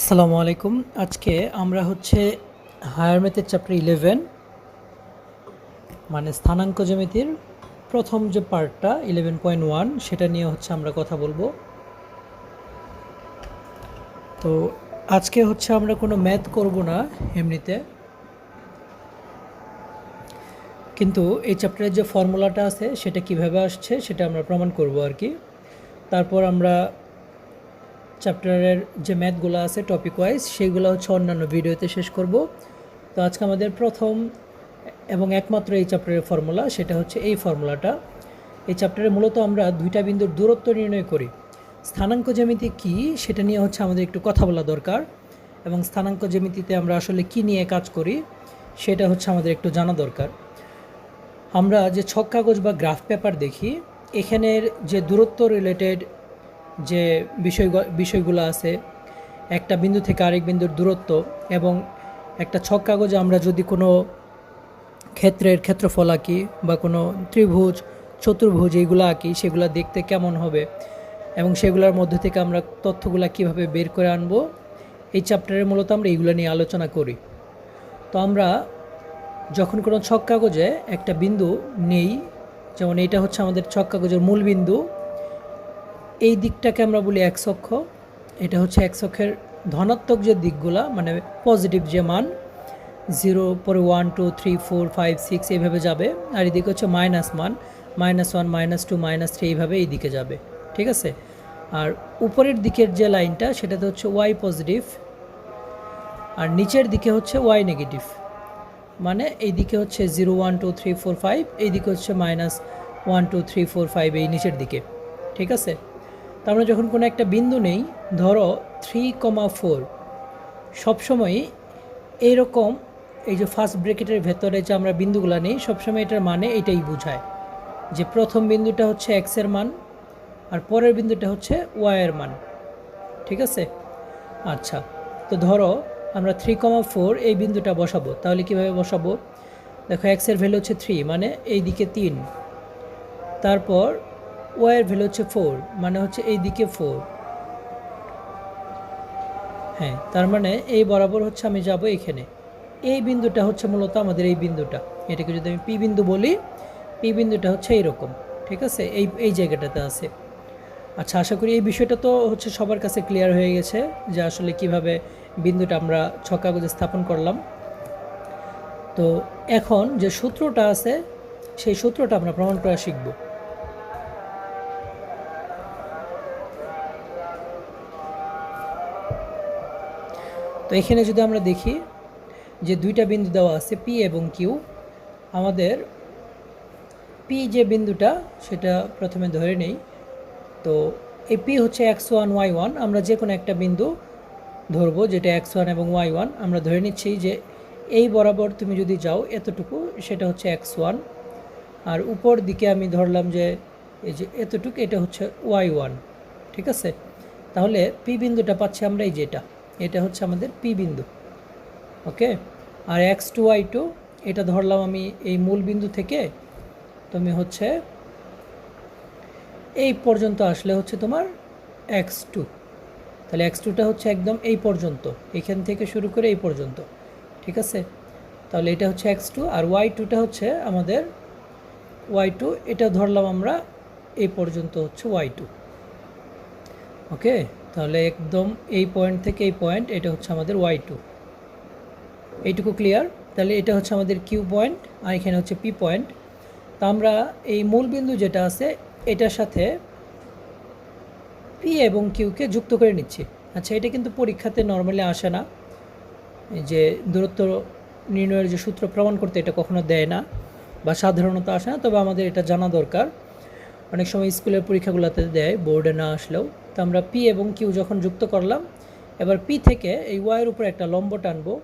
আসসালামু আলাইকুম। আজকে আমরা হচ্ছে হায়ার ম্যাথের চ্যাপ্টার ইলেভেন মানে স্থানাঙ্ক জ্যামিতির প্রথম যে পার্টটা, ইলেভেন পয়েন্ট ওয়ান, সেটা নিয়ে হচ্ছে আমরা কথা বলব। তো আজকে হচ্ছে আমরা কোনো ম্যাথ করব না এমনিতে। কিন্তু এই চ্যাপ্টারের যে ফর্মুলাটা আছে, সেটা কীভাবে আসছে, সেটা আমরা প্রমাণ করব আর কি। তারপর আমরা চ্যাপ্টারের যে ম্যাথগুলো আছে টপিক ওয়াইজ সেগুলো হচ্ছে অন্যান্য ভিডিওতে শেষ করব। তো আজকে আমাদের প্রথম এবং একমাত্র এই চ্যাপ্টারের ফর্মুলা, সেটা হচ্ছে এই ফর্মুলাটা। এই চ্যাপ্টারে মূলত আমরা দুইটা বিন্দুর দূরত্ব নির্ণয় করি। স্থানাঙ্ক জ্যামিতি কি, সেটা নিয়ে হচ্ছে আমাদের একটু কথা বলা দরকার। এবং স্থানাঙ্ক জ্যামিতিতে আমরা আসলে কি নিয়ে কাজ করি, সেটা হচ্ছে আমাদের একটু জানা দরকার। আমরা যে ছক কাগজ বা গ্রাফ পেপার দেখি, এখানের যে দূরত্ব রিলেটেড যে বিষয় বিষয়গুলো আছে, একটা বিন্দু থেকে আরেক বিন্দুর দূরত্ব এবং একটা ছক কাগজে আমরা যদি কোনো ক্ষেত্রের ক্ষেত্রফল আঁকি বা কোনো ত্রিভুজ, চতুর্ভুজ এইগুলো আঁকি, সেগুলো দেখতে কেমন হবে এবং সেগুলোর মধ্যে থেকে আমরা তথ্যগুলো কীভাবে বের করে আনব, এই চ্যাপ্টারে মূলত আমরা এইগুলো নিয়ে আলোচনা করি। তো আমরা যখন কোনো ছক কাগজে একটা বিন্দু নেই, যেমন এটা হচ্ছে আমাদের ছক কাগজের মূল বিন্দু এই দিকটাকে আমরা বলি এক অক্ষ। এটা হচ্ছে এক অক্ষের ধনাত্মক যে দিকগুলা মানে পজিটিভ যে মান জিরো পরে one two three four five six এইভাবে যাবে। আর এদিকে হচ্ছে মাইনাস মান minus one minus two minus three এইভাবে এই দিকে যাবে। ঠিক আছে? আর উপরের দিকের যে লাইনটা, সেটাতে হচ্ছে ওয়াই পজিটিভ আর নিচের দিকে হচ্ছে ওয়াই নেগেটিভ মানে এই দিকে হচ্ছে zero one two three four five এই দিকে হচ্ছে minus one two three four five এই নিচের দিকে। ঠিক আছে? তার মানে যখন কোনো একটা বিন্দু নেই, ধরো থ্রি কমা ফোর সবসময়ই এইরকম এই যে ফার্স্ট ব্রেকেটের ভেতরে যে আমরা বিন্দুগুলো নেই, সবসময় এটার মানে এটাই বোঝায়। যে প্রথম বিন্দুটা হচ্ছে এক্সের মান, আর পরের বিন্দুটা হচ্ছে ওয়াইয়ের মান। ঠিক আছে? আচ্ছা তো ধরো আমরা থ্রি কমা ফোর এই বিন্দুটা বসাবো। তাহলে কীভাবে বসাবো? দেখো এক্সের ভ্যালু হচ্ছে থ্রি মানে এই দিকে তিন। তারপর ওয়াইয়ের ভ্যালু হচ্ছে ফোর মানে হচ্ছে এই দিকে ফোর। হ্যাঁ তার মানে এই বরাবর হচ্ছে আমি যাব এখানে। এই বিন্দুটা হচ্ছে মূলত আমাদের এই বিন্দুটা। এটাকে যদি আমি পি বিন্দু বলি, পি বিন্দুটা হচ্ছে এইরকম, ঠিক আছে? এই এই জায়গাটাতে আছে। আচ্ছা আশা করি এই বিষয়টা তো হচ্ছে সবার কাছে ক্লিয়ার হয়ে গেছে যে আসলে কীভাবে বিন্দুটা আমরা ছকাগজে স্থাপন করলাম। তো এখন যে সূত্রটা আছে, সেই সূত্রটা আমরা প্রমাণ করা শিখব। তো এখানে যদি আমরা দেখি যে দুইটা বিন্দু দেওয়া আছে পি এবং কিউ আমাদের পি যে বিন্দুটা সেটা প্রথমে ধরে নেই। তো এই পি হচ্ছে এক্স ওয়ান ওয়াই ওয়ান আমরা যে কোনো একটা বিন্দু ধরবো যেটা এক্স ওয়ান এবং ওয়াই ওয়ান আমরা ধরে নিচ্ছি যে এই বরাবর তুমি যদি যাও এতটুকু, সেটা হচ্ছে এক্স ওয়ান আর উপর দিকে আমি ধরলাম যে এই যে এতটুকু, এটা হচ্ছে ওয়াই ওয়ান ঠিক আছে? তাহলে পি বিন্দুটা পাচ্ছি আমরা এই যেটা এটা হচ্ছে আমাদের পি বিন্দু, ওকে? আর এক্স টু ওয়াই টু এটা ধরলাম আমি এই মূল বিন্দু থেকে, তুমি হচ্ছে এই পর্যন্ত আসলে হচ্ছে তোমার এক্স টু তাহলে এক্স টুটা হচ্ছে একদম এই পর্যন্ত, এখান থেকে শুরু করে এই পর্যন্ত, ঠিক আছে? তাহলে এটা হচ্ছে এক্স টু আর ওয়াই টুটা হচ্ছে আমাদের ওয়াই টু এটা ধরলাম আমরা এই পর্যন্ত হচ্ছে ওয়াই টু ওকে? তাহলে একদম এই পয়েন্ট থেকে এই পয়েন্ট এটা হচ্ছে আমাদের ওয়াই টু এইটুকু ক্লিয়ার তাহলে এটা হচ্ছে আমাদের কিউ পয়েন্ট আর এখানে হচ্ছে পি পয়েন্ট তা আমরা এই মূল বিন্দু যেটা আছে, এটার সাথে পি এবং কিউকে যুক্ত করে নিচ্ছি। আচ্ছা এটা কিন্তু পরীক্ষাতে নর্মালি আসে না। যে দূরত্ব নির্ণয়ের যে সূত্র প্রমাণ করতে এটা কখনো দেয় না বা সাধারণত আসে না, তবে আমাদের এটা জানা দরকার। অনেক সময় স্কুলের পরীক্ষাগুলোতে দেয়, বোর্ডে না আসলেও। তো আমরা পি এবং কিউ যখন যুক্ত করলাম, এবার পি থেকে এই ওয়াইয়ের উপরে একটা লম্ব টানবো।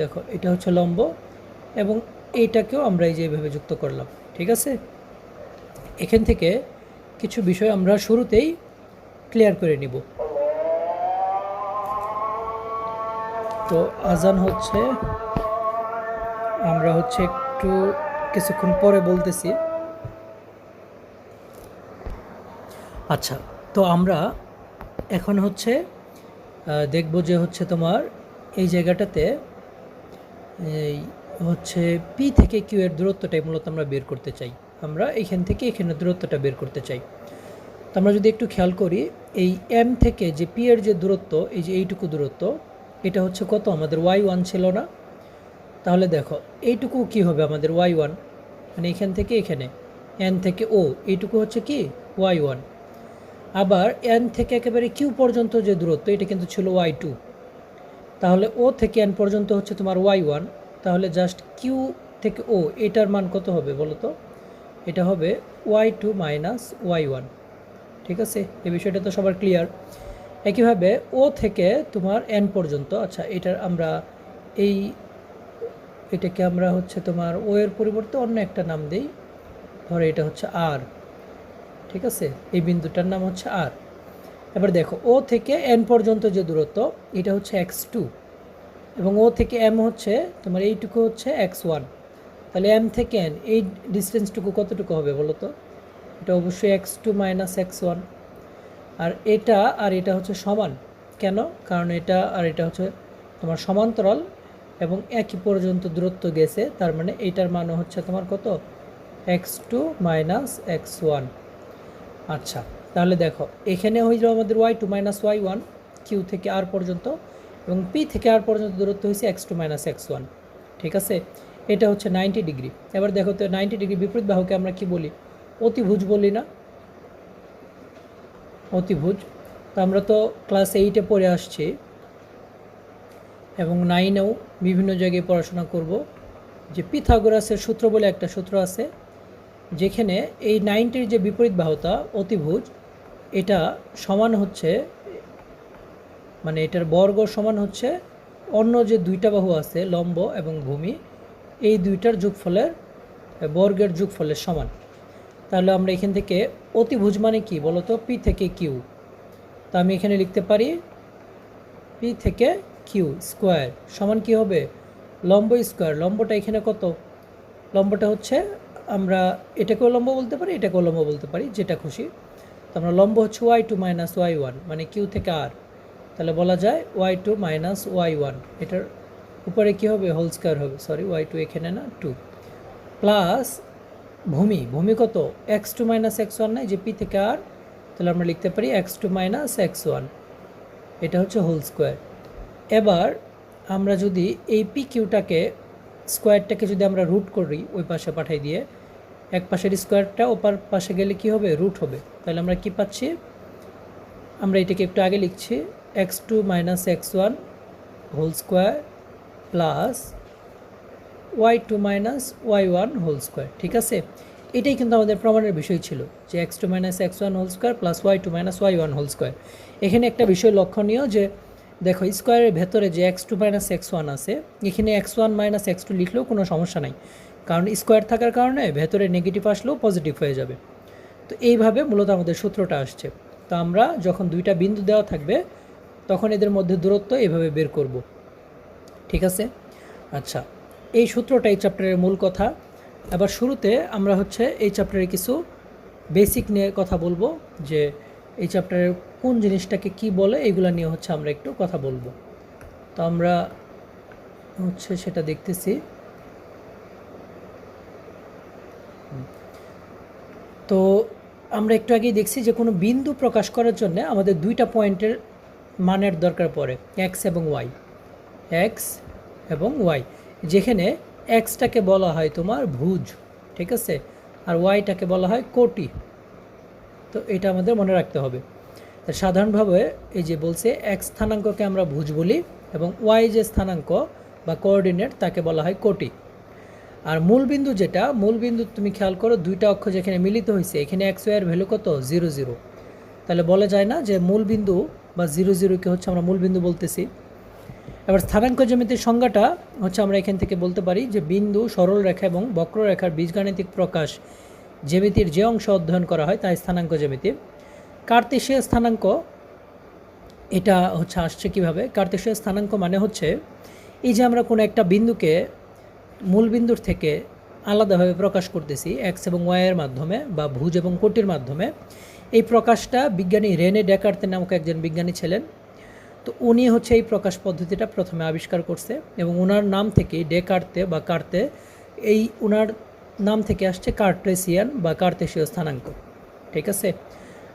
দেখো, এটা হচ্ছে লম্ব এবং এইটাকেও আমরা এই যে এইভাবে যুক্ত করলাম, ঠিক আছে? এখান থেকে কিছু বিষয় আমরা শুরুতেই ক্লিয়ার করে নিব। তো আজান হচ্ছে, আমরা হচ্ছে একটু কিছুক্ষণ পরে বলতেছি। আচ্ছা তো আমরা এখন হচ্ছে দেখব যে হচ্ছে তোমার এই জায়গাটাতে, এই হচ্ছে পি থেকে কিউ এর দূরত্বটাই মূলত আমরা বের করতে চাই। আমরা এখান থেকে এখানে দূরত্বটা বের করতে চাই। তো আমরা যদি একটু খেয়াল করি, এই এম থেকে যে পি এর যে দূরত্ব, এই যে এইটুকু দূরত্ব, এটা হচ্ছে কত? আমাদের ওয়াই ওয়ান ছিল না? তাহলে দেখো, এইটুকু কি হবে আমাদের ওয়াই ওয়ান মানে এখান থেকে এখানে এন থেকে ও এইটুকু হচ্ছে কি? ওয়াই ওয়ান আবার এন থেকে একেবারে কিউ পর্যন্ত যে দূরত্ব, এটা কিন্তু ছিল ওয়াই টু। তাহলে ও থেকে এন পর্যন্ত হচ্ছে তোমার ওয়াই ওয়ান, তাহলে জাস্ট কিউ থেকে ও, এটার মান কত হবে বলো তো? এটা হবে y two minus y one. ঠিক আছে? এই বিষয়টা তো সবার ক্লিয়ার একইভাবে ও থেকে তোমার এন পর্যন্ত আচ্ছা এটার আমরা এই, এটাকে আমরা হচ্ছে তোমার ও এর পরিবর্তে অন্য একটা নাম দিই। ধরো এটা হচ্ছে আর। ঠিক আছে? এই বিন্দুটার নাম হচ্ছে আর এবার দেখো ও থেকে এন পর্যন্ত যে দূরত্ব, এটা হচ্ছে এক্স টু এবং ও থেকে এম হচ্ছে, তোমার এইটুকু হচ্ছে এক্স ওয়ান তাহলে এম থেকে এন এই ডিস্টেন্সটুকু কতটুকু হবে বলো তো? এটা অবশ্যই x two minus x one আর এটা আর এটা হচ্ছে সমান। কেন? কারণ এটা, আর এটা হচ্ছে তোমার সমান্তরাল এবং একই পর্যন্ত দূরত্ব গেছে, তার মানে এইটার মানও হচ্ছে তোমার কত? X two minus x one আচ্ছা তাহলে দেখো, এখানে হয়ে যাবে আমাদের y two minus y one Q থেকে আর পর্যন্ত, এবং পি থেকে আর পর্যন্ত দূরত্ব হয়েছে x two minus x one ঠিক আছে? এটা হচ্ছে নাইনটি ডিগ্রি এবার দেখো তো নাইনটি ডিগ্রি বিপরীত বাহুকে আমরা কি বলি? অতিভুজ বলি না? অতিভুজ। তো আমরা তো ক্লাস এইটে পড়ে আসছি, এবং নাইনেও বিভিন্ন জায়গায় পড়াশোনা করব, যে পিথাগোরাসের সূত্র বলে একটা সূত্র আছে যেখানে এই নাইনটির যে বিপরীত বাহুতা, অতিভুজ, এটা সমান হচ্ছে মানে এটার বর্গ সমান হচ্ছে অন্য যে দুইটা বাহু আছে, লম্ব এবং ভূমি, এই দুইটার যোগফলের, বর্গের যোগফলের সমান। তাহলে আমরা এখান থেকে অতিভুজ মানে কি বলতো? পি থেকে কিউ। তো আমি এখানে লিখতে পারি পি থেকে কিউ স্কোয়ার। সমান কি হবে? লম্ব স্কোয়ার। লম্বটা এখানে কত? লম্বটা হচ্ছে আমরা এটাকেও লম্ব বলতে পারি, এটাকেও লম্ব বলতে পারি, যেটা খুশি। তো আমরা লম্ব হচ্ছে y two minus y one মানে কিউ থেকে আর তাহলে বলা যায় y two minus y one এটার উপরে কী হবে? হোল স্কোয়ার হবে সরি ওয়াই টু এখানে না টু প্লাস ভূমি ভূমি কত? X two minus x one নাই, যে পি থেকে আর তাহলে আমরা লিখতে পারি x two minus x one এটা হচ্ছে হোল স্কোয়ার এবার আমরা যদি এই পি কিউটাকে স্কোয়ারটাকে যদি আমরা রুট করি, ওই পাশে পাঠাই দিয়ে এক পাশের স্কোয়ারটা, ওপার পাশে গেলে কি হবে? রুট হবে। তাহলে আমরা কি পাচ্ছি? আমরা এটাকে একটু আগে লিখছি, x two minus x one whole square plus y two minus y one whole square, ঠিক আছে? এটাই কিন্তু আমাদের প্রমাণের বিষয় ছিল যে x two minus x one whole square plus y two minus y one whole square. এখানে একটা বিষয় লক্ষণীয় যে, দেখো, স্কোয়ারের ভেতরে যে x two minus x one আছে, এখানে x one minus x two লিখলেও কোনো সমস্যা নাই। কারণ স্কোয়ার থাকার কারণে ভেতরে নেগেটিভ আসলেও পজিটিভ হয়ে যাবে। তো এইভাবে মূলত আমাদের সূত্রটা আসছে। তো আমরা যখন দুইটা বিন্দু দেওয়া থাকবে, তখন এদের মধ্যে দূরত্ব এভাবে বের করব। ঠিক আছে? আচ্ছা এই সূত্রটা এই চ্যাপ্টারের মূল কথা। এবার শুরুতে আমরা হচ্ছে এই চ্যাপ্টারে কিছু বেসিক নিয়ে কথা বলব, যে এই চ্যাপ্টারের কোন জিনিসটাকে কি বলে এইগুলো নিয়ে হচ্ছে আমরা একটু কথা বলব। তো আমরা হচ্ছে সেটা দেখতেছি। তো আমরা একটু আগেই দেখছি যে কোনো বিন্দু প্রকাশ করার জন্য আমাদের দুইটা পয়েন্টের মানের দরকার পড়ে এক্স এবং ওয়াই এক্স এবং ওয়াই যেখানে এক্সটাকে বলা হয় তোমার ভুজ, ঠিক আছে? আর ওয়াইটাকে বলা হয় কোটি। তো এটা আমাদের মনে রাখতে হবে। সাধারণভাবে এই যে বলছে এক স্থানাঙ্ককে আমরা ভুজ বলি এবং ওয়াই যে স্থানাঙ্ক বা কোঅর্ডিনেট তাকে বলা হয় কোটি। আর মূল বিন্দু যেটা মূল বিন্দু তুমি খেয়াল করো দুইটা অক্ষ যেখানে মিলিত হয়েছে এখানে এক্স ওয়াইয়ের ভ্যালু কত? জিরো জিরো তাহলে বলা যায় না যে মূল বিন্দু বা জিরো জিরোকে হচ্ছে আমরা মূল বিন্দু বলতেছি। এবার স্থানাঙ্ক জ্যামিতির সংজ্ঞাটা হচ্ছে আমরা এখান থেকে বলতে পারি যে বিন্দু, সরল রেখা এবং বক্ররেখার বীজগাণিতিক প্রকাশ জ্যামিতির যে অংশ অধ্যয়ন করা হয় তাই স্থানাঙ্ক জ্যামিতি। কার্তেশীয় স্থানাঙ্ক, এটা হচ্ছে আসছে কীভাবে? কার্তেশীয় স্থানাঙ্ক মানে হচ্ছে এই যে আমরা কোনো একটা বিন্দুকে মূল বিন্দুর থেকে আলাদাভাবে প্রকাশ করতেছি এক্স এবং ওয়াইয়ের মাধ্যমে বা ভুজ এবং কোটির মাধ্যমে। এই প্রকাশটা বিজ্ঞানী রেনে ডেকার্তে নামক একজন বিজ্ঞানী ছিলেন। তো উনি হচ্ছে এই প্রকাশ পদ্ধতিটা প্রথমে আবিষ্কার করছে এবং ওনার নাম থেকে ডে কাটতে বা কার্তে এই ওনার নাম থেকে আসছে কার্টেসিয়ান বা কার্তেশীয় স্থানাঙ্ক। ঠিক আছে?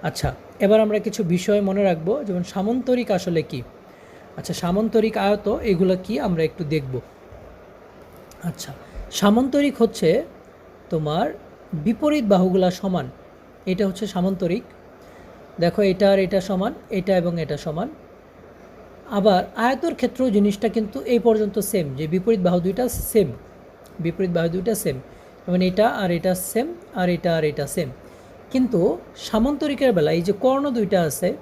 আচ্ছা এবার আমরা কিছু বিষয় মনে রাখব। যেমন সামন্তরিক আসলে কি? আচ্ছা সামন্তরিক আয়ত, এগুলো কি আমরা একটু দেখব। আচ্ছা সামন্তরিক হচ্ছে তোমার বিপরীত বাহুগুলা সমান। এটা হচ্ছে সামন্তরিক। দেখো, এটা আর এটা সমান, এটা এবং এটা সমান। আবার আয়তর ক্ষেত্রেও জিনিসটা কিন্তু এই পর্যন্ত সেম যে বিপরীত বাহু দুইটা সেম বিপরীত বাহু দুইটা সেম যেমন এটা আর এটা সেম আর এটা আর এটা সেম কিন্তু সামন্তরিকের বেলা এই যে কর্ণ দুইটা আছে,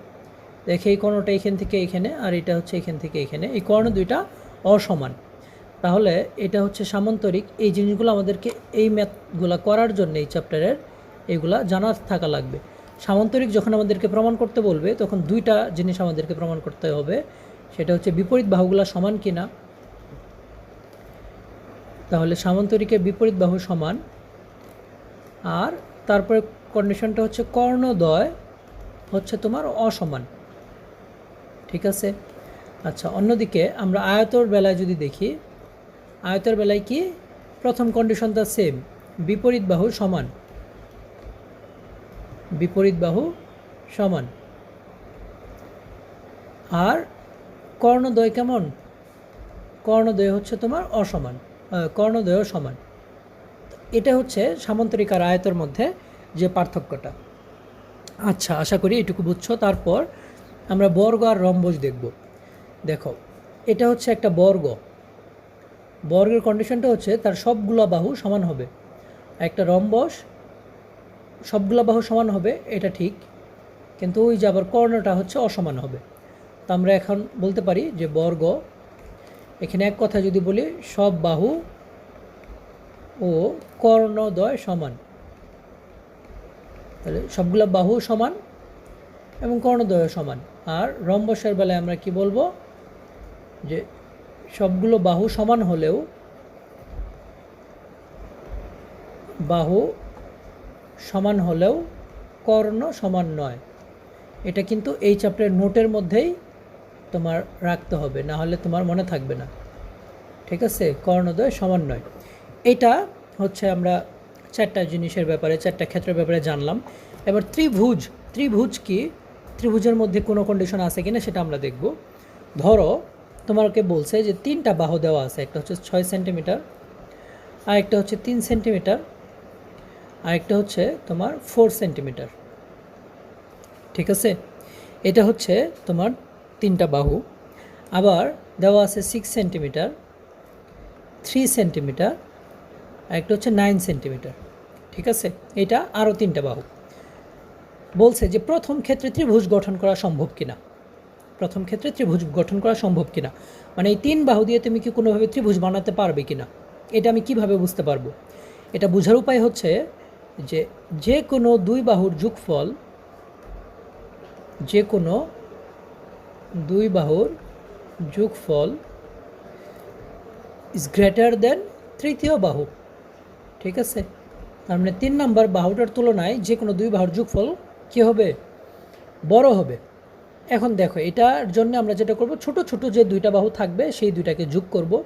দেখে এই কর্ণটা এখান থেকে এখানে, আর এটা হচ্ছে এখান থেকে এখানে, এই কর্ণ দুইটা অসমান। তাহলে এটা হচ্ছে সামান্তরিক। এই জিনিসগুলো আমাদেরকে এই ম্যাথগুলো করার জন্য এই চ্যাপ্টারের এগুলা জানার থাকা লাগবে। সামান্তরিক যখন আমাদেরকে প্রমাণ করতে বলবে, তখন দুইটা জিনিস আমাদেরকে প্রমাণ করতে হবে। সেটা হচ্ছে বিপরীত বাহুগুলা সমান কিনা। তাহলে সামন্তরিকের বিপরীত বাহু সমান। আর তারপরে কন্ডিশনটা হচ্ছে কর্ণদ্বয় হচ্ছে তোমার অসমান। ঠিক আছে? আচ্ছা অন্যদিকে আমরা আয়তর বেলায় যদি দেখি আয়তের বেলায় কি প্রথম কন্ডিশনটা সেম বিপরীত বাহু সমান। বিপরীত বাহু সমান। আর কর্ণদ্বয় কেমন? কর্ণদ্বয় হচ্ছে তোমার অসমান। কর্ণদ্বয় সমান। এটা হচ্ছে সামন্তরিক আর আয়তের মধ্যে যে পার্থক্যটা। আচ্ছা আশা করি এটুকু বুঝছ। তারপর আমরা বর্গ আর রম্বজ দেখব। দেখো, এটা হচ্ছে একটা বর্গ। বর্গের কন্ডিশনটা হচ্ছে তার সবগুলো বাহু সমান হবে। একটা রম্বস সবগুলো বাহু সমান হবে, এটা ঠিক। কিন্তু ওই যে আবার কর্ণটা হচ্ছে অসমান হবে। তো আমরা এখন বলতে পারি যে বর্গ, এখানে এক কথা যদি বলি, সব বাহু ও কর্ণদ্বয় সমান। তাহলে সবগুলো বাহু সমান এবং কর্ণদ্বয় সমান। আর রম্বসের বেলায় আমরা কি বলব? যে সবগুলো বাহু সমান হলেও বাহু সমান হলেও কর্ণ সমান নয়। এটা কিন্তু এই চ্যাপ্টারের নোটের মধ্যেই তোমার রাখতে হবে, না হলে তোমার মনে থাকবে না। ঠিক আছে? কর্ণদ্বয় সমান নয়। এটা হচ্ছে আমরা চারটা জিনিসের ব্যাপারে, চারটা ক্ষেত্রের ব্যাপারে জানলাম। এবার ত্রিভুজ ত্রিভুজ কি? ত্রিভুজের মধ্যে কোনো কন্ডিশন আছে কিনা সেটা আমরা দেখব। ধরো তোমাকে বলছে যে তিনটা বাহু দেওয়া আছে, একটা হচ্ছে ছয় সেন্টিমিটার আর একটা হচ্ছে তিন সেন্টিমিটার আর একটা হচ্ছে তোমার ফোর সেন্টিমিটার। ঠিক আছে? এটা হচ্ছে তোমার তিনটা বাহু। আবার দেওয়া আছে সিক্স সেন্টিমিটার থ্রি সেন্টিমিটার আর একটা হচ্ছে নাইন সেন্টিমিটার। ঠিক আছে? এটা আরও তিনটা বাহু। বলছে যে প্রথম ক্ষেত্রে ত্রিভুজ গঠন করা সম্ভব কিনা। প্রথম ক্ষেত্রে ত্রিভুজ গঠন করা সম্ভব কিনা? মানে এই তিন বাহু দিয়ে তুমি কি কোনোভাবে ত্রিভুজ বানাতে পারবে কিনা? এটা আমি কীভাবে বুঝতে পারব? এটা বোঝার উপায় হচ্ছে যে যে কোনো দুই বাহুর যোগফল যে কোনো দুই বাহুর যোগফল ইজ গ্রেটার দেন তৃতীয় বাহু। ঠিক আছে? তার মানে তিন নম্বর বাহুটার তুলনায় যে কোনো দুই বাহুর যোগফল কী হবে? বড় হবে। এখন দেখো, এটার জন্য আমরা যেটা করব, ছোট ছোট যে দুইটা বাহু থাকবে, সেই দুইটাকে যোগ করব।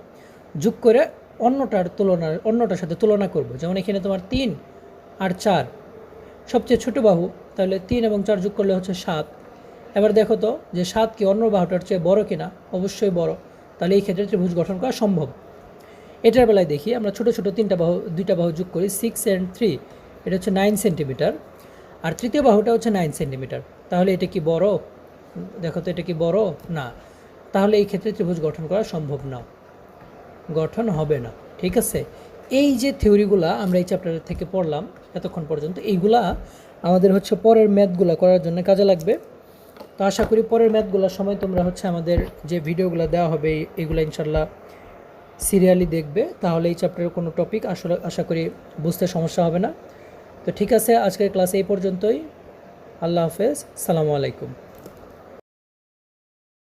যোগ করে অন্যটার তুলনার, অন্যটার সাথে তুলনা করব। যেমন এখানে তোমার তিন আর চার, সবচেয়ে ছোট বাহু, তাহলে তিন এবং চার যোগ করলে হচ্ছে সাত। এবার দেখো তো, যে সাত কি অন্য বাহুটার চেয়ে বড় কিনা? অবশ্যই বড়। তাহলে এই ক্ষেত্রে ত্রিভুজ গঠন করা সম্ভব। এটার বেলায় দেখি, আমরা ছোট ছোট তিনটা বাহু, দুইটা বাহু যোগ করি সিক্স অ্যান্ড থ্রি এটা হচ্ছে নাইন সেন্টিমিটার আর তৃতীয় বাহুটা হচ্ছে নাইন সেন্টিমিটার তাহলে এটা কি বড়? দেখো তো এটা কি বড়? না। তাহলে এই ক্ষেত্রে ত্রিভুজ গঠন করা সম্ভব না। গঠন হবে না। ঠিক আছে? এই যে থিওরিগুলা আমরা এই চ্যাপ্টার থেকে পড়লাম, এতক্ষণ পর্যন্ত, এইগুলা আমাদের হচ্ছে পরের ম্যাথগুলো করার জন্য কাজে লাগবে। তো আশা করি পরের ম্যাথগুলোর সময় তোমরা হচ্ছে আমাদের যে ভিডিওগুলো দেওয়া হবে, এগুলো ইনশাল্লাহ সিরিয়ালি দেখবে। তাহলে এই চ্যাপ্টারের কোনো টপিক আসলে আশা করি বুঝতে সমস্যা হবে না। তো ঠিক আছে, আজকের ক্লাস এই পর্যন্তই। আল্লাহ হাফেজ। সালামু আলাইকুম।